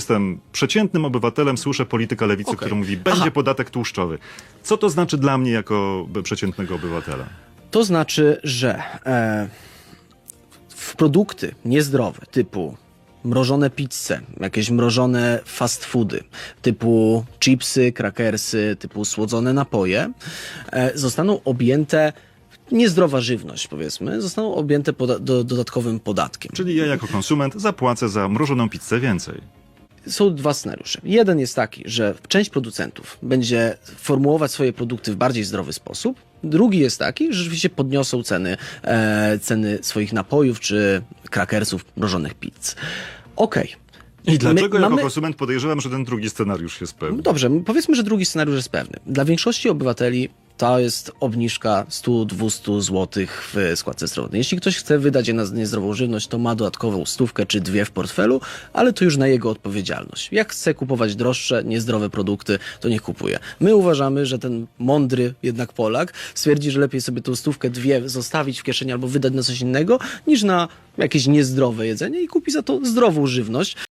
Jestem przeciętnym obywatelem, słyszę polityka lewicy, Okej. który mówi, będzie Aha. podatek tłuszczowy. Co to znaczy dla mnie jako przeciętnego obywatela? To znaczy, że e, w produkty niezdrowe typu mrożone pizze, jakieś mrożone fast foody, typu chipsy, krakersy, typu słodzone napoje, e, zostaną objęte niezdrowa żywność, powiedzmy, zostaną objęte poda- do, dodatkowym podatkiem. Czyli ja jako konsument zapłacę za mrożoną pizzę więcej. Są dwa scenariusze. Jeden jest taki, że część producentów będzie formułować swoje produkty w bardziej zdrowy sposób. Drugi jest taki, że rzeczywiście podniosą ceny, e, ceny swoich napojów czy krakersów, mrożonych pizz. Okej. I dlaczego My jako mamy- konsument podejrzewam, że ten drugi scenariusz jest pewny? Dobrze, powiedzmy, że drugi scenariusz jest pewny. Dla większości obywateli to jest obniżka 100-200 zł w składce zdrowotnej. Jeśli ktoś chce wydać je na niezdrową żywność, to ma dodatkową stówkę czy dwie w portfelu, ale to już na jego odpowiedzialność. Jak chce kupować droższe, niezdrowe produkty, to niech kupuje. My uważamy, że ten mądry jednak Polak stwierdzi, że lepiej sobie tą stówkę, dwie zostawić w kieszeni albo wydać na coś innego, niż na jakieś niezdrowe jedzenie i kupi za to zdrową żywność.